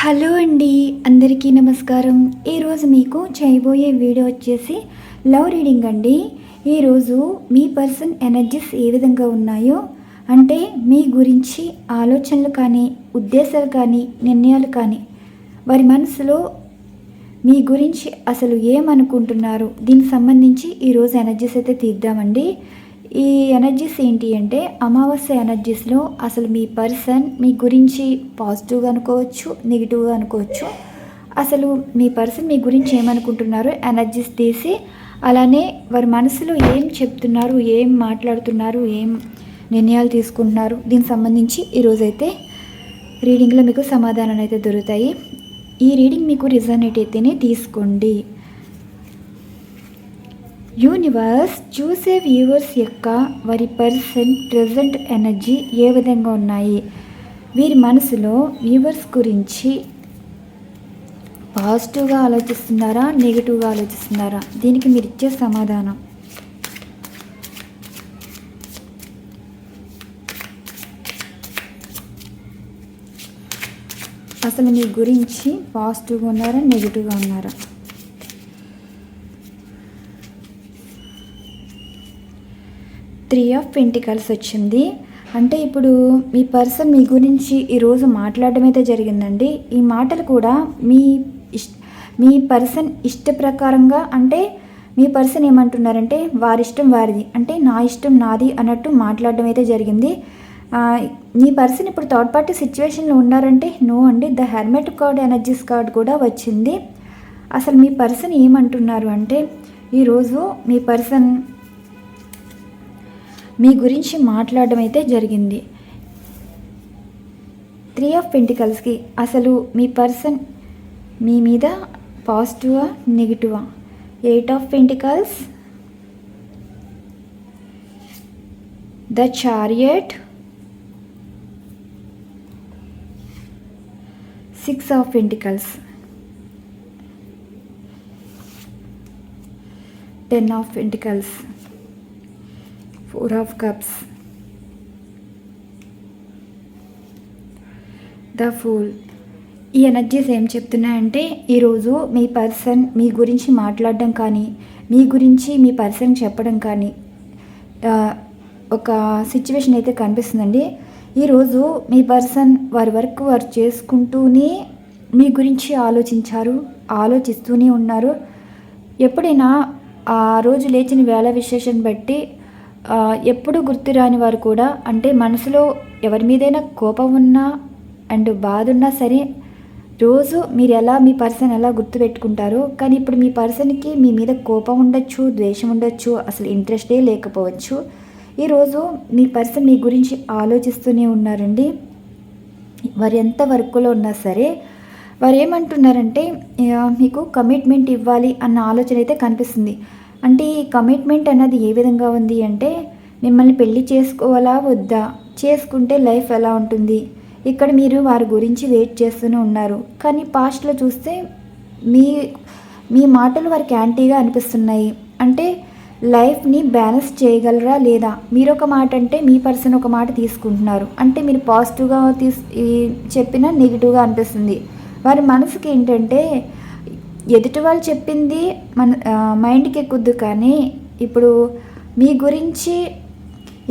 Hello అండి అందరికీ నమస్కారం. ఈరోజు మీకు చేయబోయే వీడియో వచ్చేసి లవ్ రీడింగ్ అండి. ఈరోజు మీ పర్సన్ ఎనర్జీస్ ఏ విధంగా ఉన్నాయో అంటే మీ గురించి ఆలోచనలు కానీ ఉద్దేశాలు కానీ నిర్ణయాలు కానీ వారి మనసులో మీ గురించి అసలు ఏమనుకుంటున్నారు? దీనికి సంబంధించి ఈరోజు ఎనర్జీస్ అయితే తీద్దామండి. ఈ ఎనర్జీస్ ఏంటి అంటే అమావాస్య ఎనర్జీస్లో అసలు మీ పర్సన్ మీ గురించి పాజిటివ్గా అనుకోవచ్చు నెగిటివ్గా అనుకోవచ్చు. అసలు మీ పర్సన్ మీ గురించి ఏమనుకుంటున్నారో ఎనర్జీస్ తీసి అలానే వారి మనసులో ఏం చెప్తున్నారు ఏం మాట్లాడుతున్నారు ఏం నిర్ణయాలు తీసుకుంటున్నారు దీనికి సంబంధించి ఈరోజైతే రీడింగ్లో మీకు సమాధానాలు అయితే దొరుకుతాయి. ఈ రీడింగ్ మీకు రిజనేట్ అయితేనే తీసుకోండి. యూనివర్స్ చూసే వ్యూవర్స్ యొక్క వారి పర్సన్ ప్రజెంట్ ఎనర్జీ ఏ విధంగా ఉన్నాయి? వీరి మనసులో వ్యూవర్స్ గురించి పాజిటివ్గా ఆలోచిస్తున్నారా నెగిటివ్గా ఆలోచిస్తున్నారా? దీనికి మీరు ఇచ్చే సమాధానం. అసలు మీ గురించి పాజిటివ్గా ఉన్నారా నెగిటివ్గా ఉన్నారా? త్రీ ఆఫ్ పెంటికల్స్ వచ్చింది. అంటే ఇప్పుడు మీ పర్సన్ మీ గురించి ఈరోజు మాట్లాడడం అయితే జరిగిందండి. ఈ మాటలు కూడా మీ ఇష్ మీ పర్సన్ ఇష్ట ప్రకారంగా అంటే మీ పర్సన్ ఏమంటున్నారంటే వారి ఇష్టం వారిది అంటే నా ఇష్టం నాది అన్నట్టు మాట్లాడడం అయితే జరిగింది. మీ పర్సన్ ఇప్పుడు థర్డ్ పార్టీ సిచ్యువేషన్లో ఉన్నారంటే నో అండి the hermit card energies card కూడా వచ్చింది. అసలు మీ పర్సన్ ఏమంటున్నారు అంటే ఈరోజు మీ పర్సన్ మీ గురించి మాట్లాడడం అయితే జరిగింది. త్రీ ఆఫ్ పెంటికల్స్కి అసలు మీ పర్సన్ మీ మీద పాజిటివా నెగిటివా eight of pentacles the chariot six of pentacles ten of pentacles four of cups the fool ఈ ఎనర్జీస్ ఏం చెప్తున్నాయంటే ఈరోజు మీ పర్సన్ మీ గురించి మాట్లాడడం కానీ మీ గురించి మీ పర్సన్ చెప్పడం కానీ ఒక సిచ్యువేషన్ అయితే కనిపిస్తుందండి. ఈరోజు మీ పర్సన్ వారి వర్క్ వారు చేసుకుంటూనే మీ గురించి ఆలోచించారు ఆలోచిస్తూనే ఉన్నారు. ఎప్పుడైనా ఆ రోజు లేచిన వేళ విశేషం బట్టి ఎప్పుడు గుర్తురాని వారు కూడా అంటే మనసులో ఎవరి మీదైనా కోపం ఉన్నా అండ్ బాధ ఉన్నా సరే రోజు మీరు ఎలా మీ పర్సన్ ఎలా గుర్తుపెట్టుకుంటారో కానీ ఇప్పుడు మీ పర్సన్కి మీ మీద కోపం ఉండొచ్చు ద్వేషం ఉండొచ్చు అసలు ఇంట్రెస్టే లేకపోవచ్చు. ఈరోజు మీ పర్సన్ మీ గురించి ఆలోచిస్తూనే ఉన్నారండి. వారు ఎంత వర్క్లో ఉన్నా సరే వారు ఏమంటున్నారంటే మీకు కమిట్మెంట్ ఇవ్వాలి అన్న ఆలోచన అయితే కనిపిస్తుంది. అంటే ఈ కమిట్మెంట్ అన్నది ఏ విధంగా ఉంది అంటే మిమ్మల్ని పెళ్ళి చేసుకోవాలా వద్దా? చేసుకుంటే లైఫ్ ఎలా ఉంటుంది? ఇక్కడ మీరు వారి గురించి వెయిట్ చేస్తూనే ఉన్నారు. కానీ పాస్ట్లో చూస్తే మీ మీ మాటలు వారికి యాంటీగా అనిపిస్తున్నాయి. అంటే లైఫ్ని బ్యాలెన్స్ చేయగలరా లేదా? మీరు ఒక మాట అంటే మీ పర్సన్ ఒక మాట తీసుకుంటున్నారు. అంటే మీరు పాజిటివ్గా తీసు చెప్పిన నెగిటివ్గా అనిపిస్తుంది. వారి మనసుకి ఏంటంటే ఎదుటి వాళ్ళు చెప్పింది మన మైండ్కి ఎక్కుద్దు కానీ ఇప్పుడు మీ గురించి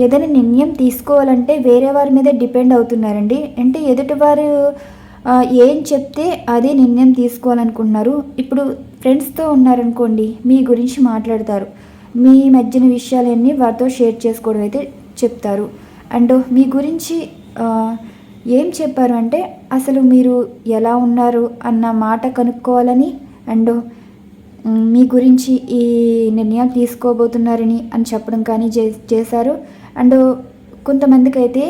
ఏదైనా నిర్ణయం తీసుకోవాలంటే వేరే వారి మీద డిపెండ్ అవుతున్నారండి. అంటే ఎదుటివారు ఏం చెప్తే అదే నిర్ణయం తీసుకోవాలనుకుంటున్నారు. ఇప్పుడు ఫ్రెండ్స్తో ఉన్నారనుకోండి మీ గురించి మాట్లాడతారు. మీ మధ్యన విషయాలన్నీ వారితో షేర్ చేసుకోవడం అయితే చెప్తారు. అండ్ మీ గురించి ఏం చెప్పారు అంటే అసలు మీరు ఎలా ఉన్నారు అన్న మాట కనుక్కోవాలని అండ్ మీ గురించి ఈ నిర్ణయం తీసుకోబోతున్నారని అని చెప్పడం కానీ చే చేశారు. అండ్ కొంతమందికి అయితే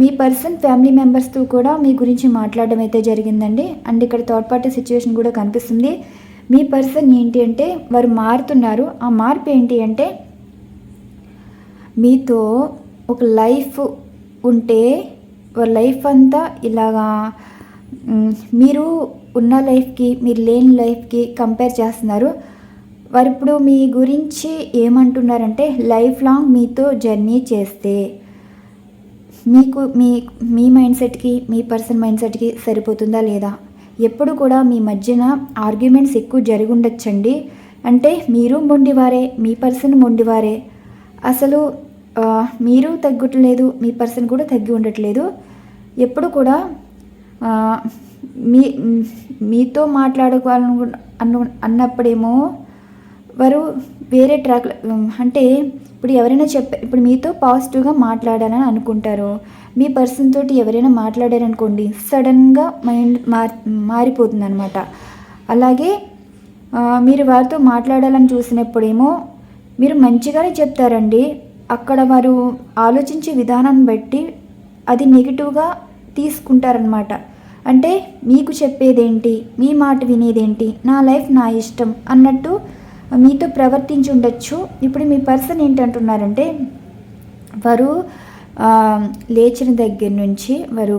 మీ పర్సన్ ఫ్యామిలీ మెంబర్స్తో కూడా మీ గురించి మాట్లాడడం అయితే జరిగిందండి. అండ్ ఇక్కడ థర్డ్ పార్టీ సిచ్యువేషన్ కూడా కనిపిస్తుంది. మీ పర్సన్ ఏంటి అంటే వారు మారుతున్నారు. ఆ మార్పు ఏంటి అంటే మీతో ఒక లైఫ్ ఉంటే లైఫ్ అంతా ఇలాగా మీరు ఉన్న లైఫ్కి మీరు లేని లైఫ్కి కంపేర్ చేస్తున్నారు. వారు ఇప్పుడు మీ గురించి ఏమంటున్నారంటే లైఫ్ లాంగ్ మీతో జర్నీ చేస్తే మీకు మీ మీ మైండ్ సెట్కి మీ పర్సన్ మైండ్ సెట్కి సరిపోతుందా లేదా? ఎప్పుడు కూడా మీ మధ్యన ఆర్గ్యుమెంట్స్ ఎక్కువ జరిగి ఉండొచ్చండి అంటే మీరు మొండివారే మీ పర్సన్ మొండివారే. అసలు మీరు తగ్గట్లేదు మీ పర్సన్ కూడా తగ్గి ఉండట్లేదు. ఎప్పుడు కూడా మీ మీతో మాట్లాడుకోవాలను అన్న అన్నప్పుడేమో వారు వేరే ట్రాక్ అంటే ఇప్పుడు ఎవరైనా చెప్ప ఇప్పుడు మీతో పాజిటివ్గా మాట్లాడాలని అనుకుంటారు. మీ పర్సన్ తోటి ఎవరైనా మాట్లాడారనుకోండి సడన్గా మైండ్ మార్ మారిపోతుంది అనమాట అలాగే మీరు వారితో మాట్లాడాలని చూసినప్పుడేమో మీరు మంచిగానే చెప్తారండి. అక్కడ వారు ఆలోచించే విధానాన్ని బట్టి అది నెగిటివ్గా తీసుకుంటారనమాట అంటే మీకు చెప్పేదేంటి? మీ మాట వినేదేంటి? నా లైఫ్ నా ఇష్టం అన్నట్టు మీతో ప్రవర్తించి ఉండొచ్చు. ఇప్పుడు మీ పర్సన్ ఏంటంటున్నారంటే వారు లేచిన దగ్గర నుంచి వారు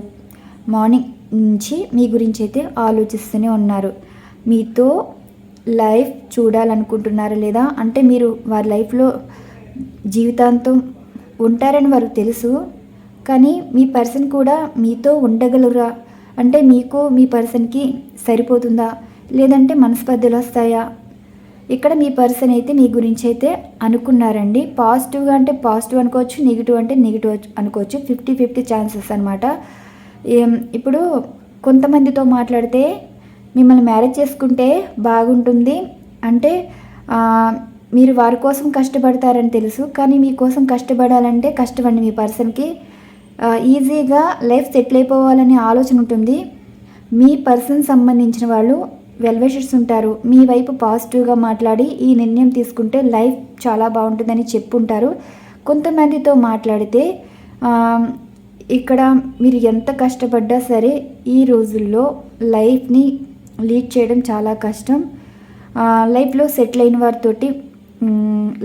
మార్నింగ్ నుంచి మీ గురించి అయితే ఆలోచిస్తూనే ఉన్నారు. మీతో లైఫ్ చూడాలనుకుంటున్నారా లేదా? అంటే మీరు వారి లైఫ్లో జీవితాంతం ఉంటారని వారికి తెలుసు. కానీ మీ పర్సన్ కూడా మీతో ఉండగలరా? అంటే మీకు మీ పర్సన్కి సరిపోతుందా? లేదంటే మనస్పర్ధలు వస్తాయా? ఇక్కడ మీ పర్సన్ అయితే మీ గురించి అయితే అనుకున్నారండి. పాజిటివ్గా అంటే పాజిటివ్ అనుకోవచ్చు నెగిటివ్ అంటే నెగిటివ్ అనుకోవచ్చు. ఫిఫ్టీ ఫిఫ్టీ ఛాన్సెస్ అనమాట ఇప్పుడు కొంతమందితో మాట్లాడితే మిమ్మల్ని మ్యారేజ్ చేసుకుంటే బాగుంటుంది. అంటే మీరు వారి కోసం కష్టపడతారని తెలుసు. కానీ మీకోసం కష్టపడాలంటే కష్టమండి మీ పర్సన్కి. ఈజీగా లైఫ్ సెటిల్ అయిపోవాలనే ఆలోచన ఉంటుంది. మీ పర్సన్ సంబంధించిన వాళ్ళు వెల్విషర్స్ ఉంటారు. మీ వైపు పాజిటివ్గా మాట్లాడి ఈ నిర్ణయం తీసుకుంటే లైఫ్ చాలా బాగుంటుందని చెప్పుంటారు. కొంతమందితో మాట్లాడితే ఇక్కడ మీరు ఎంత కష్టపడ్డా సరే ఈ రోజుల్లో లైఫ్ని లీడ్ చేయడం చాలా కష్టం. లైఫ్లో సెటిల్ అయిన వారితోటి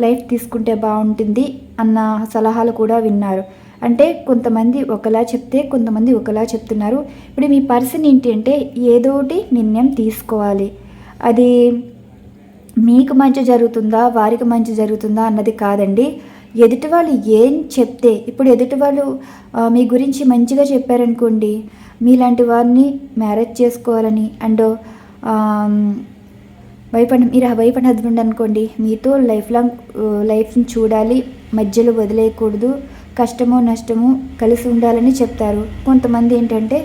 లైఫ్ తీసుకుంటే బాగుంటుంది అన్న సలహాలు కూడా విన్నారు. అంటే కొంతమంది ఒకలా చెప్తే కొంతమంది ఒకలా చెప్తున్నారు. ఇప్పుడు మీ పర్సన్ ఏంటి అంటే ఏదోటి నిర్ణయం తీసుకోవాలి. అది మీకు మంచి జరుగుతుందా వారికి మంచి జరుగుతుందా అన్నది కాదండి. ఎదుటి వాళ్ళు ఏం చెప్తే ఇప్పుడు ఎదుటి వాళ్ళు మీ గురించి మంచిగా చెప్పారనుకోండి మీలాంటి వారిని మ్యారేజ్ చేసుకోవాలని అండ్ వైఫ్ అండ్ మీరు ఆ వైఫ్ అండ్ హస్బెండ్ అనుకోండి మీతో లైఫ్ లాంగ్ లైఫ్ని చూడాలి మధ్యలో వదిలేయకూడదు కష్టమో నష్టమో కలిసి ఉండాలని చెప్తారు. కొంతమంది ఏంటంటే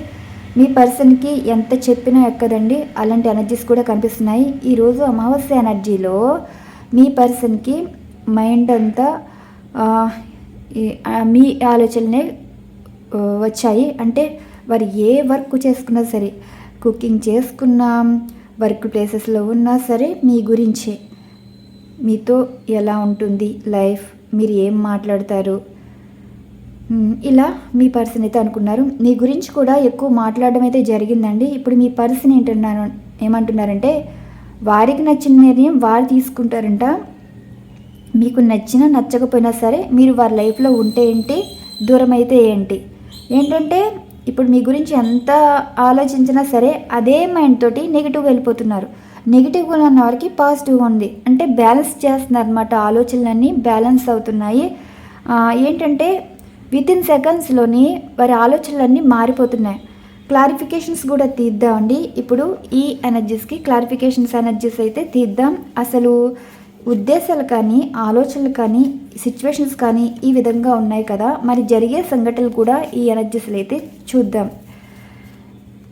మీ పర్సన్కి ఎంత చెప్పినా ఎక్కదండి. అలాంటి ఎనర్జీస్ కూడా కనిపిస్తున్నాయి. ఈరోజు అమావాస్య ఎనర్జీలో మీ పర్సన్కి మైండ్ అంతా మీ ఆలోచనలే వచ్చాయి. అంటే వారు ఏ వర్క్ చేసుకున్నా సరే కుకింగ్ చేసుకున్నా వర్క్ ప్లేసెస్లో ఉన్నా సరే మీ గురించే. మీతో ఎలా ఉంటుంది లైఫ్? మీరు ఏం మాట్లాడతారు? ఇలా మీ పర్సన్ అయితే అనుకున్నారు. మీ గురించి కూడా ఎక్కువ మాట్లాడడం అయితే జరిగిందండి. ఇప్పుడు మీ పర్సన్ ఏంటన్నారు? ఏమంటున్నారంటే వారికి నచ్చిన నిర్ణయం వారు తీసుకుంటారంట. మీకు నచ్చినా నచ్చకపోయినా సరే మీరు వారి లైఫ్లో ఉంటే ఏంటి దూరం అయితే ఏంటి? ఏంటంటే ఇప్పుడు మీ గురించి ఎంత ఆలోచించినా సరే అదే మైండ్ తోటి నెగిటివ్ వెళ్ళిపోతున్నారు. నెగిటివ్గా ఉన్న వారికి పాజిటివ్గా ఉంది. అంటే బ్యాలెన్స్ చేస్తున్నారు అనమాట ఆలోచనలన్నీ బ్యాలెన్స్ అవుతున్నాయి. ఏంటంటే విత్ ఇన్ సెకండ్స్లోని వారి ఆలోచనలన్నీ మారిపోతున్నాయి. క్లారిఫికేషన్స్ కూడా తీద్దామండి ఇప్పుడు ఈ ఎనర్జీస్కి క్లారిఫికేషన్స్ ఎనర్జీస్ అయితే తీద్దాం. అసలు ఉద్దేశాలు కానీ ఆలోచనలు కానీ సిచ్యువేషన్స్ కానీ ఈ విధంగా ఉన్నాయి కదా. మరి జరిగే సంఘటనలు కూడా ఈ ఎనర్జీస్లో అయితే చూద్దాం.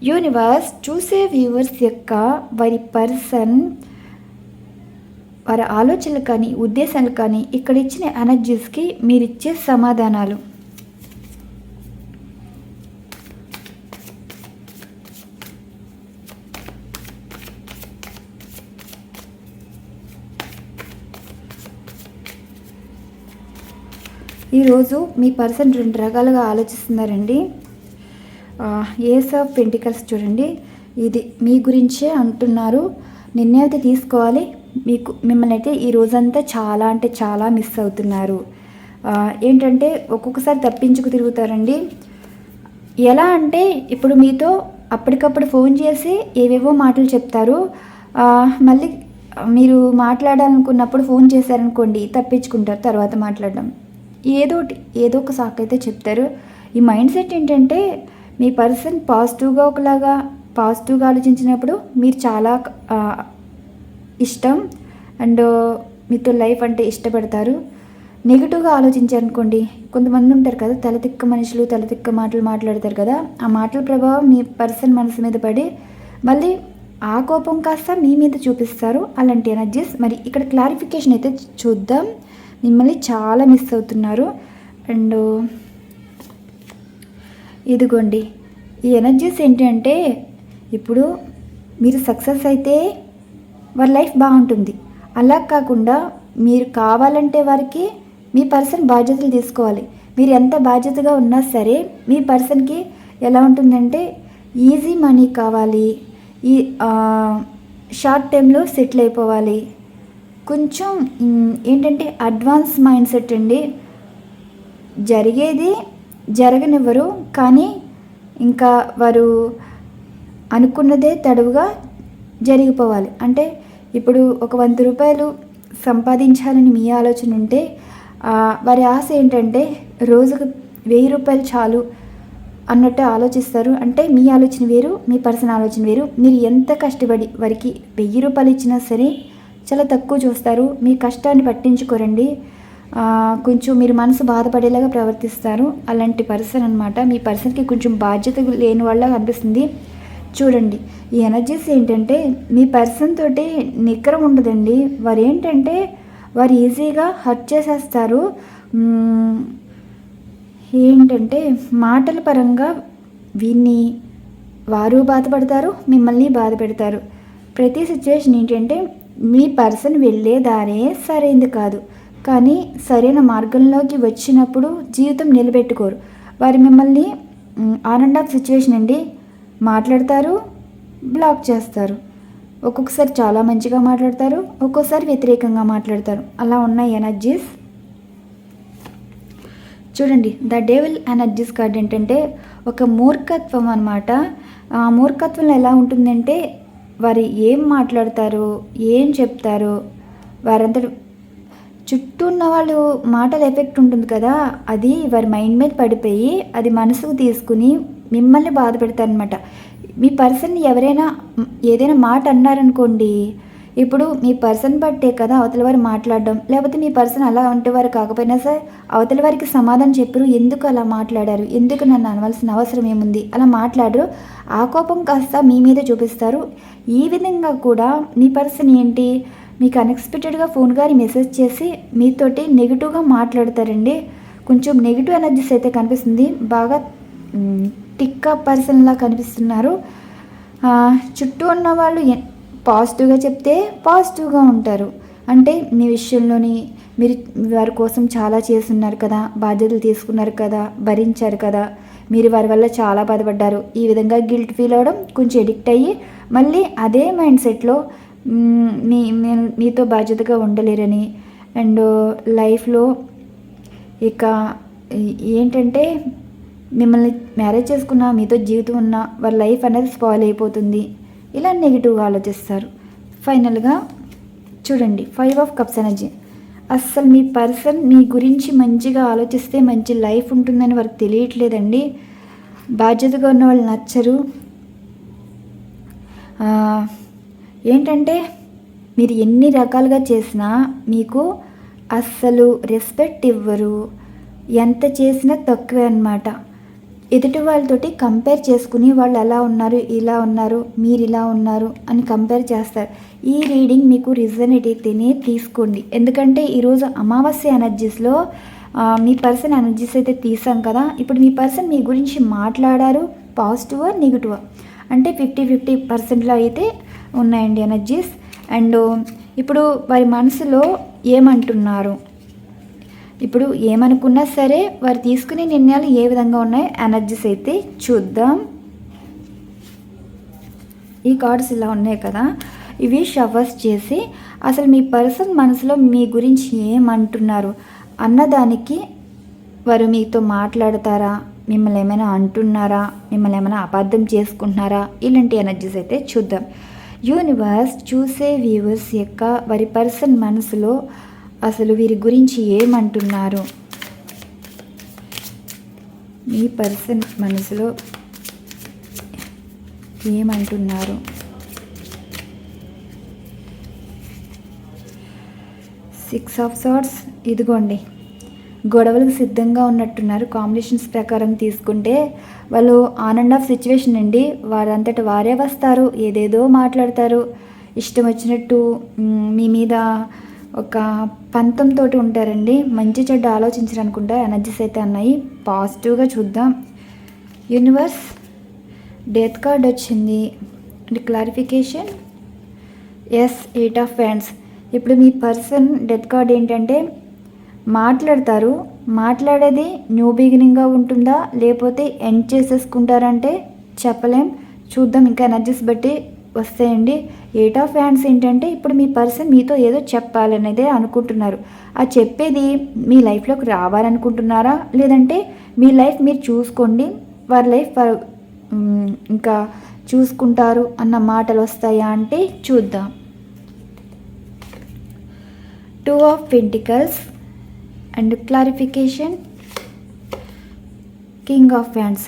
యూనివర్స్ చూసే వ్యూవర్స్ యొక్క వారి పర్సన్ వారి ఆలోచనలు కానీ ఉద్దేశాలు కానీ ఇక్కడ ఇచ్చిన ఎనర్జీస్కి మీరు ఇచ్చే సమాధానాలు. ఈరోజు మీ పర్సన్ రెండు రకాలుగా ఆలోచిస్తున్నారండి. ఏస్ ఆఫ్ పెంటికల్స్ చూడండి. ఇది మీ గురించే అంటున్నారు. నిర్ణయం అయితే తీసుకోవాలి. మీకు మిమ్మల్ని అయితే ఈ రోజంతా చాలా అంటే చాలా మిస్ అవుతున్నారు. ఏంటంటే ఒక్కొక్కసారి తప్పించుకు తిరుగుతారండి. ఎలా అంటే ఇప్పుడు మీతో అప్పటికప్పుడు ఫోన్ చేసి ఏవేవో మాటలు చెప్తారు. మళ్ళీ మీరు మాట్లాడాలనుకున్నప్పుడు ఫోన్ చేశారనుకోండి తప్పించుకుంటారు తర్వాత మాట్లాడడం. ఏదో ఏదో ఒక సాకు అయితే చెప్తారు. ఈ మైండ్ సెట్ ఏంటంటే మీ పర్సన్ పాజిటివ్గా ఒకలాగా పాజిటివ్గా ఆలోచించినప్పుడు మీరు చాలా ఇష్టం అండ్ మీతో లైఫ్ అంటే ఇష్టపడతారు. నెగిటివ్గా ఆలోచించారనుకోండి కొంతమంది ఉంటారు కదా తలతిక్క మనుషులు తలతిక్క మాటలు మాట్లాడతారు కదా ఆ మాటల ప్రభావం మీ పర్సన్ మనసు మీద పడి మళ్ళీ ఆ కోపం కాస్త మీ మీద చూపిస్తారు. అలాంటి ఎనర్జీస్ మరి ఇక్కడ క్లారిఫికేషన్ అయితే చూద్దాం. మిమ్మల్ని చాలా మిస్ అవుతున్నారు. అండ్ ఇదిగోండి ఈ ఎనర్జీస్ ఏంటంటే ఇప్పుడు మీరు సక్సెస్ అయితే వారి లైఫ్ బాగుంటుంది. అలా కాకుండా మీరు కావాలంటే వారికి మీ పర్సన్ బాధ్యతలు తీసుకోవాలి. మీరు ఎంత బాధ్యతగా ఉన్నా సరే మీ పర్సన్కి ఎలా ఉంటుందంటే ఈజీ మనీ కావాలి. ఈ షార్ట్ టైంలో సెటిల్ అయిపోవాలి. కొంచెం ఏంటంటే అడ్వాన్స్ మైండ్ సెట్ అండి. జరిగేది జరగనివ్వరు కానీ ఇంకా వారు అనుకున్నదే తడవుగా జరిగిపోవాలి. అంటే ఇప్పుడు ఒక వంద రూపాయలు సంపాదించాలని మీ ఆలోచన ఉంటే వారి ఆశ ఏంటంటే రోజుకు వెయ్యి రూపాయలు చాలు అన్నట్టు ఆలోచిస్తారు. అంటే మీ ఆలోచన వేరు మీ పర్సన్ ఆలోచన వేరు. మీరు ఎంత కష్టపడి వారికి వెయ్యి రూపాయలు ఇచ్చినా సరే చాలా తక్కువ చూస్తారు. మీ కష్టాన్ని పట్టించుకోరండి. కొంచెం మీరు మనసు బాధపడేలాగా ప్రవర్తిస్తారు. అలాంటి పర్సన్ అనమాట మీ పర్సన్కి కొంచెం బాధ్యత లేని వాళ్ళ అనిపిస్తుంది. చూడండి ఈ ఎనర్జీస్ ఏంటంటే మీ పర్సన్ తోటి నిక్కరం ఉండదండి. వారు ఏంటంటే వారు ఈజీగా హర్ట్ చేసేస్తారు. ఏంటంటే మాటల పరంగా వీన్ని వారు బాధపడతారు మిమ్మల్ని బాధ పెడతారు. ప్రతి సిచ్యువేషన్ ఏంటంటే మీ పర్సన్ వెళ్ళేదారే సరైంది కాదు. కానీ సరైన మార్గంలోకి వచ్చినప్పుడు జీవితం నిలబెట్టుకోరు. వారు మిమ్మల్ని ఆన్ అండ్ ఆఫ్ సిచ్యువేషన్ అండి మాట్లాడతారు బ్లాక్ చేస్తారు. ఒక్కొక్కసారి చాలా మంచిగా మాట్లాడతారు ఒక్కోసారి వ్యతిరేకంగా మాట్లాడతారు. అలా ఉన్నాయి ఎనర్జీస్ చూడండి ద డేవిల్ ఎనర్జీస్ కార్డ్ ఏంటంటే ఒక మూర్ఖత్వం అనమాట ఆ మూర్ఖత్వంలో ఎలా ఉంటుందంటే వారు ఏం మాట్లాడతారు? ఏం చెప్తారు? వారంతటి చుట్టూ ఉన్న వాళ్ళు మాటల ఎఫెక్ట్ ఉంటుంది కదా? అది వారి మైండ్ మీద పడిపోయి అది మనసుకు తీసుకుని మిమ్మల్ని బాధ పెడతారనమాట మీ పర్సన్ ఎవరైనా ఏదైనా మాట అన్నారనుకోండి ఇప్పుడు మీ పర్సన్ బట్టే కదా అవతల వారు మాట్లాడడం. లేకపోతే మీ పర్సన్ అలా ఉంటేవారు కాకపోయినా సరే అవతల వారికి సమాధానం చెప్పరు. ఎందుకు అలా మాట్లాడారు? ఎందుకు నన్ను అనవలసిన అవసరం ఏముంది? అలా మాట్లాడరు. ఆ కోపం కాస్త మీ మీద చూపిస్తారు. ఈ విధంగా కూడా మీ పర్సన్ ఏంటి? మీకు అన్ఎక్స్పెక్టెడ్గా ఫోన్ గారి మెసేజ్ చేసి మీతోటి నెగిటివ్గా మాట్లాడతారండి. కొంచెం నెగిటివ్ ఎనర్జీస్ అయితే కనిపిస్తుంది. బాగా టిక్క పర్సన్లా కనిపిస్తున్నారు. చుట్టూ ఉన్న వాళ్ళు పాజిటివ్గా చెప్తే పాజిటివ్గా ఉంటారు. అంటే మీ విషయంలోని మీరు వారి కోసం చాలా చేస్తున్నారు కదా బాధ్యతలు తీసుకున్నారు కదా భరించారు కదా మీరు వారి వల్ల చాలా బాధపడ్డారు. ఈ విధంగా గిల్ట్ ఫీల్ అవ్వడం కొంచెం ఎడిక్ట్ అయ్యి మళ్ళీ అదే మైండ్ సెట్లో మీ మీతో బాధ్యతగా ఉండలేరని అండ్ లైఫ్లో ఇక ఏంటంటే మిమ్మల్ని మ్యారేజ్ చేసుకున్న మీతో జీవితం ఉన్న వారి లైఫ్ అనేది స్పాయిల్ అయిపోతుంది. ఇలా నెగిటివ్గా ఆలోచిస్తారు. ఫైనల్గా చూడండి ఫైవ్ ఆఫ్ కప్స్ ఎనర్జీ. అస్సలు మీ పర్సన్ మీ గురించి మంచిగా ఆలోచిస్తే మంచి లైఫ్ ఉంటుందని వారికి తెలియట్లేదండి. బాధ్యతగా ఉన్న వాళ్ళు నచ్చరు. ఏంటంటే మీరు ఎన్ని రకాలుగా చేసినా మీకు అస్సలు రెస్పెక్ట్ ఇవ్వరు. ఎంత చేసినా తక్కువే అన్నమాట. ఎదుటి వాళ్ళతోటి కంపేర్ చేసుకుని వాళ్ళు ఎలా ఉన్నారు ఇలా ఉన్నారు మీరు ఇలా ఉన్నారు అని కంపేర్ చేస్తారు. ఈ రీడింగ్ మీకు రిజనేటివ్ని తీసుకోండి. ఎందుకంటే ఈరోజు అమావాస్య ఎనర్జీస్లో మీ పర్సన్ ఎనర్జీస్ అయితే తీసాం కదా. ఇప్పుడు మీ పర్సన్ మీ గురించి మాట్లాడారు పాజిటివా నెగిటివా అంటే ఫిఫ్టీ ఫిఫ్టీ పర్సెంట్లో అయితే ఉన్నాయండి ఎనర్జీస్ అండ్ ఇప్పుడు వారి మనసులో ఏమంటున్నారు? ఇప్పుడు ఏమనుకున్నా సరే వారు తీసుకునే నిర్ణయాలు ఏ విధంగా ఉన్నాయో ఎనర్జీస్ అయితే చూద్దాం. ఈ కార్డ్స్ ఇలా ఉన్నాయి కదా. ఇవి షవర్స్ చేసి అసలు మీ పర్సన్ మనసులో మీ గురించి ఏమంటున్నారు? అన్నదానికి వారు మీతో మాట్లాడతారా? మిమ్మల్ని ఏమైనా అంటున్నారా? మిమ్మల్ని ఏమైనా అబద్ధం చేసుకుంటున్నారా? ఇలాంటి ఎనర్జీస్ అయితే చూద్దాం. యూనివర్స్ చూసే వ్యూవర్స్ యొక్క వారి పర్సన్ మనసులో అసలు వీరి గురించి ఏమంటున్నారు? మీ పర్సన్ మనసులో ఏమంటున్నారు? సిక్స్ ఆఫ్ సార్ట్స్ ఇదిగోండి. గొడవలకు సిద్ధంగా ఉన్నట్టున్నారు. కాంబినేషన్స్ ప్రకారం తీసుకుంటే వాళ్ళు ఆన్ అండ్ ఆఫ్ సిచ్యువేషన్ అండి. వారంతట వారే వస్తారు. ఏదేదో మాట్లాడతారు. ఇష్టం వచ్చినట్టు మీ మీద ఒక పంతంతో ఉంటారండి. మంచి చెడ్డ ఆలోచించరు అనుకుంటా ఎనర్జీస్ అయితే అన్నాయి. పాజిటివ్గా చూద్దాం. యూనివర్స్ డెత్ కార్డ్ వచ్చింది. And clarification as eight of fans ఇప్పుడు మీ పర్సన్ డెత్ కార్డ్ ఏంటంటే మాట్లాడతారు. మాట్లాడేది న్యూ బిగినింగ్గా ఉంటుందా? లేకపోతే ఎండ్ చేసేసుకుంటారంటే చెప్పలేం. చూద్దాం ఇంకా ఎనర్జీస్ బట్టి వస్తాయండి. ఎయిట్ ఆఫ్ హ్యాండ్స్ ఏంటంటే ఇప్పుడు మీ పర్సన్ మీతో ఏదో చెప్పాలనేదే అనుకుంటున్నారు. ఆ చెప్పేది మీ లైఫ్లోకి రావాలనుకుంటున్నారా? లేదంటే మీ లైఫ్ మీరు చూసుకోండి వారి లైఫ్ ఇంకా చూసుకుంటారు అన్న మాటలు వస్తాయా అంటే చూద్దాం. Two of pentacles and clarification king of wands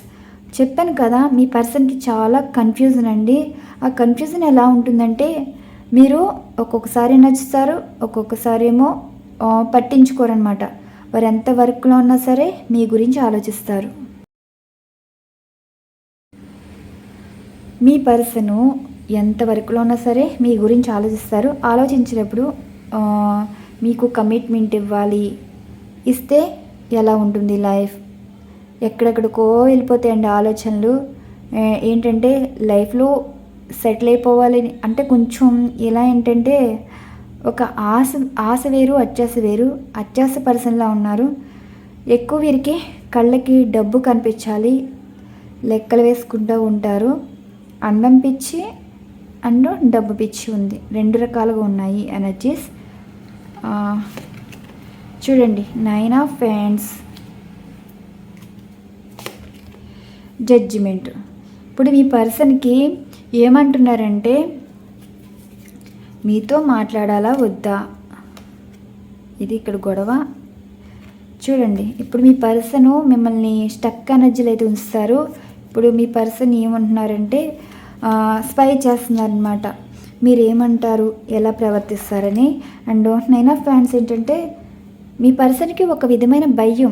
చెప్పాను కదా మీ పర్సన్కి చాలా కన్ఫ్యూజన్ అండి. ఆ కన్ఫ్యూజన్ ఎలా ఉంటుందంటే మీరు ఒక్కొక్కసారి నచ్చుతారు ఒక్కొక్కసారి ఏమో పట్టించుకోరనమాట వారు ఎంత వర్క్లో ఉన్నా సరే మీ గురించి ఆలోచిస్తారు. మీ పర్సను ఎంత వర్క్లో ఉన్నా సరే మీ గురించి ఆలోచిస్తారు. ఆలోచించినప్పుడు మీకు కమిట్మెంట్ ఇవ్వాలి. ఇస్తే ఎలా ఉంటుంది లైఫ్? ఎక్కడెక్కడికో వెళ్ళిపోతాయండి ఆలోచనలు. ఏంటంటే లైఫ్లో సెటిల్ అయిపోవాలని అంటే కొంచెం ఎలా ఏంటంటే ఒక ఆశ ఆశ వేరు అత్యాస వేరు. అత్యాస పర్సన్లా ఉన్నారు. ఎక్కువ వీరికి కళ్ళకి డబ్బు కనిపించాలి లెక్కలు వేసుకుంటూ ఉంటారు. అందం పిచ్చి అండ్ డబ్బు పిచ్చి ఉంది. రెండు రకాలుగా ఉన్నాయి ఎనర్జీస్ చూడండి నైన్ ఆఫ్ ఫ్యాండ్స్ జడ్జిమెంట్ ఇప్పుడు మీ పర్సన్కి ఏమంటున్నారంటే మీతో మాట్లాడాలా వద్దా? ఇది ఇక్కడ గొడవ. చూడండి ఇప్పుడు మీ పర్సన్ మిమ్మల్ని స్టక్ ఎనర్జీలు అయితే ఉంచుతారు. ఇప్పుడు మీ పర్సన్ ఏమంటున్నారంటే స్పై చేస్తున్నారనమాట మీరు ఏమంటారు ఎలా ప్రవర్తిస్తారని? అండ్ నైన్ ఆఫ్ ఫ్యాన్స్ ఏంటంటే మీ పర్సన్కి ఒక విధమైన భయం.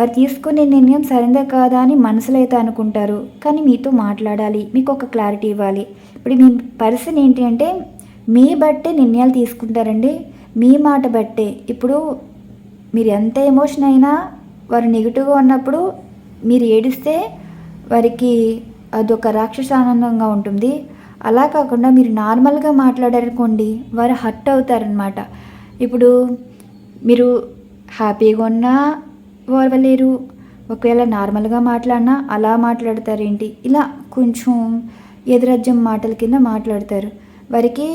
వారు తీసుకునే నిర్ణయం సరిందే కాదా అని మనసులో అయితే అనుకుంటారు. కానీ మీతో మాట్లాడాలి. మీకు ఒక క్లారిటీ ఇవ్వాలి. ఇప్పుడు మీ పర్సన్ ఏంటి అంటే మీ బట్టే నిర్ణయాలు తీసుకుంటారండి. మీ మాట బట్టే. ఇప్పుడు మీరు ఎంత ఎమోషన్ అయినా వారు నెగిటివ్గా ఉన్నప్పుడు మీరు ఏడిస్తే వారికి అదొక రాక్షస ఆనందంగా ఉంటుంది. అలా కాకుండా మీరు నార్మల్గా మాట్లాడారనుకోండి వారు హర్ట్ అవుతారనమాట ఇప్పుడు మీరు హ్యాపీగా ఉన్నా ఓర్వలేరు ఒకవేళ నార్మల్గా మాట్లాడినా అలా మాట్లాడతారేంటి? ఇలా కొంచెం ఎదురజ్యం మాటల కింద మాట్లాడతారు. వారికి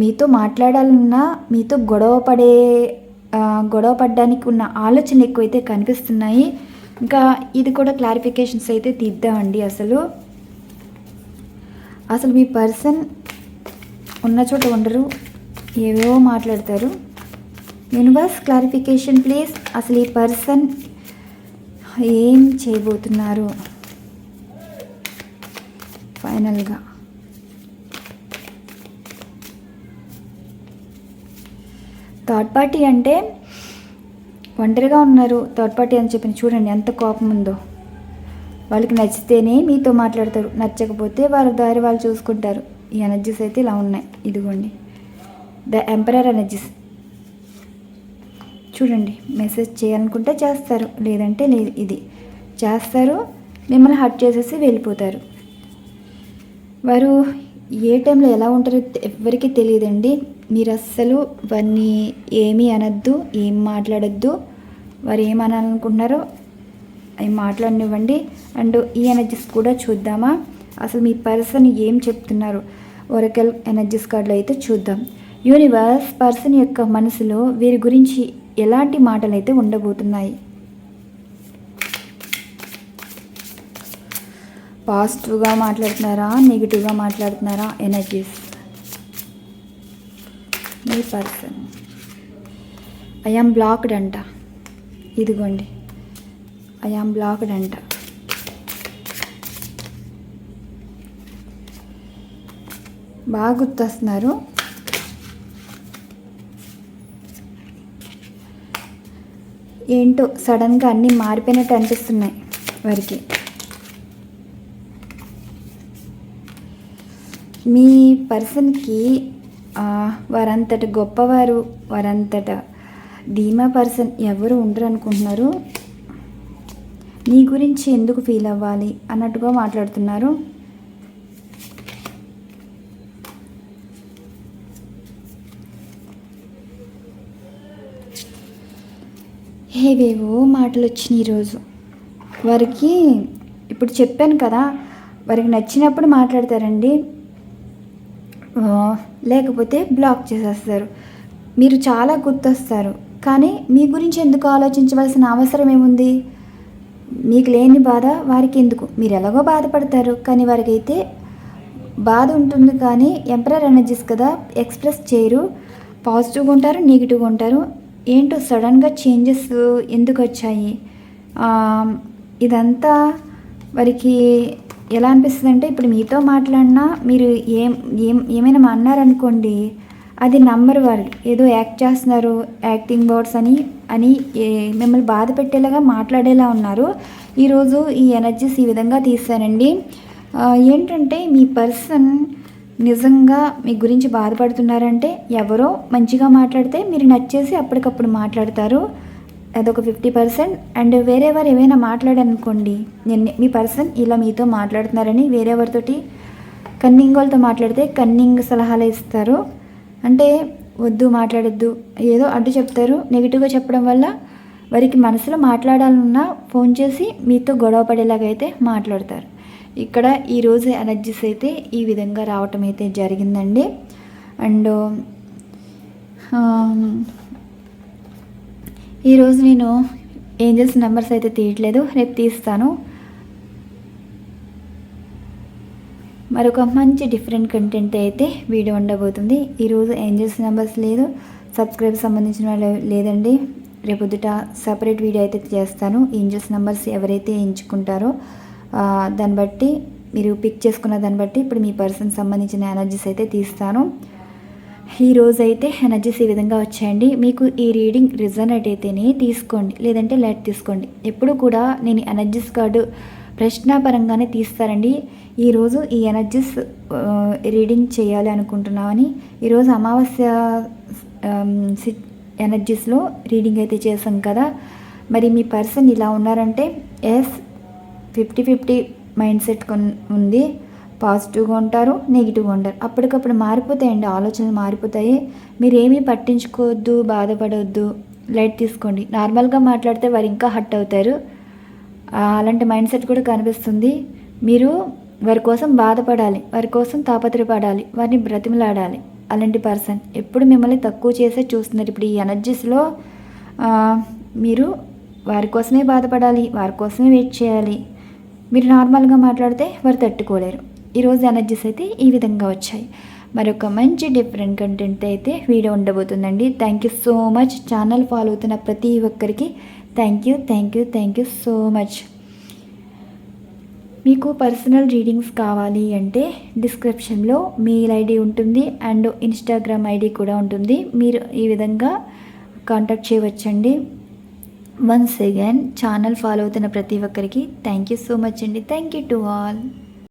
మీతో మాట్లాడాలన్నా మీతో గొడవ పడే గొడవ పడడానికి ఉన్న ఆలోచనలు ఎక్కువైతే కనిపిస్తున్నాయి. ఇంకా ఇది కూడా క్లారిఫికేషన్స్ అయితే తీద్దామండి అసలు. అసలు మీ పర్సన్ ఉన్న చోట ఉండరు ఏవేవో మాట్లాడతారు. యూనివర్స్ క్లారిఫికేషన్ ప్లీజ్ అసలు ఈ పర్సన్ ఏం చేయబోతున్నారు? ఫైనల్గా థర్డ్ పార్టీ అంటే ఒంటరిగా ఉన్నారు. థర్డ్ పార్టీ అని చెప్పిన చూడండి ఎంత కోపం ఉందో. వాళ్ళకి నచ్చితేనే మీతో మాట్లాడతారు. నచ్చకపోతే వారు దారి వాళ్ళు చూసుకుంటారు. ఈ ఎనర్జీస్ అయితే ఇలా ఉన్నాయి. ఇదిగోండి. ద ఎంపరర్ ఎనర్జీస్ చూడండి మెసేజ్ చేయాలనుకుంటే చేస్తారు. లేదంటే లేదు ఇది. చేస్తారు మిమ్మల్ని హట్ చేసేసి వెళ్ళిపోతారు. వారు ఏ టైంలో ఎలా ఉంటారో తె- ఎవ్వరికీ తెలియదండి. మీరు అస్సలు వారిని ఏమీ అనద్దు ఏం మాట్లాడొద్దు. వారు ఏం అనాలనుకుంటున్నారో అవి మాట్లాడనివ్వండి. అండ్ ఈ ఎనర్జీస్ కూడా చూద్దామా? అసలు మీ పర్సన్ ఏం చెప్తున్నారు? ఒరకల్ ఎనర్జీస్ కార్డులో అయితే చూద్దాం. యూనివర్స్ పర్సన్ యొక్క మనసులో వీరి గురించి ఎలాంటి మాటలు అయితే ఉండబోతున్నాయి? పాజిటివ్గా మాట్లాడుతున్నారా? నెగిటివ్గా మాట్లాడుతున్నారా? ఎనర్జీస్. మీ పర్సన్. ఐఆమ్ బ్లాక్డ్ అంట. ఇదిగోండి. ఐఆమ్ బ్లాక్డ్ అంట. బాగా గుర్తొస్తున్నారు. ఏంటో సడన్గా అన్నీ మారిపోయినట్టు అనిపిస్తున్నాయి వారికి. మీ పర్సన్కి వారంతట గొప్పవారు వారంతట ధీమా పర్సన్ ఎవరు ఉండరు అనుకుంటున్నారు. నీ గురించి ఎందుకు ఫీల్ అవ్వాలి అన్నట్టుగా మాట్లాడుతున్నారు. ఏవేవో మాటలు వచ్చినాయి ఈరోజు వారికి ఇప్పుడు చెప్పాను కదా వారికి నచ్చినప్పుడు మాట్లాడతారండి. లేకపోతే బ్లాక్ చేసేస్తారు. మీరు చాలా గుర్తొస్తారు. కానీ మీ గురించి ఎందుకు ఆలోచించవలసిన అవసరం ఏముంది? మీకు లేని బాధ వారికి ఎందుకు? మీరు ఎలాగో బాధపడతారు. కానీ వారికి అయితే బాధ ఉంటుంది కానీ ఎంపరర్ ఎనర్జీస్ కదా ఎక్స్ప్రెస్ చేయరు. పాజిటివ్గా ఉంటారు నెగిటివ్గా ఉంటారు. ఏంటో సడన్గా చేంజెస్ ఎందుకు వచ్చాయి ఇదంతా వారికి ఎలా అనిపిస్తుంది అంటే ఇప్పుడు మీతో మాట్లాడినా మీరు ఏం ఏం ఏమైనా అన్నారనుకోండి అది నమ్మరు వారు ఏదో యాక్ట్ చేస్తున్నారు యాక్టింగ్ బోర్డ్స్ అని అని మిమ్మల్ని బాధ పెట్టేలాగా మాట్లాడేలా ఉన్నారు. ఈరోజు ఈ ఎనర్జీస్ ఈ విధంగా తీస్తానండి ఏంటంటే మీ పర్సన్ నిజంగా మీ గురించి బాధపడుతున్నారంటే ఎవరో మంచిగా మాట్లాడితే మీరు నచ్చేసి అప్పటికప్పుడు మాట్లాడతారు. అదొక ఫిఫ్టీ పర్సెంట్. అండ్ వేరే వారు ఏమైనా మాట్లాడనుకోండి నేను మీ పర్సన్ ఇలా మీతో మాట్లాడుతున్నారని వేరే వారితోటి కన్నింగ్ వాళ్ళతో మాట్లాడితే కన్నింగ్ సలహాలు ఇస్తారు. అంటే వద్దు మాట్లాడొద్దు ఏదో అడ్డు చెప్తారు. నెగిటివ్గా చెప్పడం వల్ల వారికి మనసులో మాట్లాడాలన్నా ఫోన్ చేసి మీతో గొడవ పడేలాగైతే అయితే మాట్లాడతారు. ఇక్కడ ఈరోజు ఎనర్జీస్ అయితే ఈ విధంగా రావటం అయితే జరిగిందండి. అండ్ ఈరోజు నేను ఏంజల్స్ నెంబర్స్ అయితే తీయట్లేదు. రేపు తీస్తాను. మరొక మంచి డిఫరెంట్ కంటెంట్ అయితే వీడియో ఉండబోతుంది. ఈరోజు ఏంజల్స్ నెంబర్స్ లేదు. సబ్స్క్రైబ్ సంబంధించిన వాళ్ళు లేదండి. రేపొద్దుట సపరేట్ వీడియో అయితే చేస్తాను. ఏంజల్స్ నెంబర్స్ ఎవరైతే ఎంచుకుంటారో దాన్ని బట్టి మీరు పిక్ చేసుకున్న దాన్ని బట్టి ఇప్పుడు మీ పర్సన్ సంబంధించిన ఎనర్జీస్ అయితే తీస్తాను. ఈ రోజు అయితే ఎనర్జీస్ ఈ విధంగా వచ్చాయండి. మీకు ఈ రీడింగ్ రిజనరేట్ అయితేనే తీసుకోండి లేదంటే లెట్ తీసుకోండి. ఎప్పుడు కూడా నేను ఎనర్జీస్ కార్డు ప్రశ్నాపరంగానే తీస్తారండి ఈరోజు ఈ ఎనర్జీస్ రీడింగ్ చేయాలి అనుకుంటున్నామని ఈరోజు అమావాస్య సి- ఎనర్జీస్లో రీడింగ్ అయితే చేసాం కదా. మరి మీ పర్సన్ ఇలా ఉన్నారంటే yes fifty fifty mindset కొన్- ఉంది. పాజిటివ్గా ఉంటారు నెగిటివ్గా ఉంటారు. అప్పటికప్పుడు మారిపోతాయండి ఆలోచనలు మారిపోతాయి. మీరు ఏమీ పట్టించుకోవద్దు బాధపడవద్దు లైట్ తీసుకోండి. నార్మల్గా మాట్లాడితే వారు ఇంకా హట్ అవుతారు. అలాంటి మైండ్ సెట్ కూడా కనిపిస్తుంది. మీరు వారి కోసం బాధపడాలి. వారి కోసం తాపత్రపడాలి వారిని బ్రతిమలాడాలి. అలాంటి పర్సన్ ఎప్పుడు మిమ్మల్ని తక్కువ చేసే చూస్తున్నారు. ఇప్పుడు ఈ ఎనర్జీస్లో మీరు వారి కోసమే బాధపడాలి. వారి కోసమే వెయిట్ చేయాలి. మీరు నార్మల్గా మాట్లాడితే వారు తట్టుకోలేరు. ఈరోజు ఎనర్జీస్ అయితే ఈ విధంగా వచ్చాయి. మరొక మంచి డిఫరెంట్ కంటెంట్ అయితే video ఉండబోతుందండి. Thank you so much channel follow అవుతున్న ప్రతి ఒక్కరికి thank you thank you thank you so much మీకు పర్సనల్ రీడింగ్స్ కావాలి అంటే డిస్క్రిప్షన్లో మెయిల్ ఐడి ఉంటుంది అండ్ ఇన్స్టాగ్రామ్ ఐడి కూడా ఉంటుంది. మీరు ఈ విధంగా కాంటాక్ట్ చేయవచ్చండి. వన్స్ అగైన్ ఛానల్ ఫాలో అవుతున్న ప్రతి ఒక్కరికి థ్యాంక్ యూ సో మచ్ అండి. Thank you to all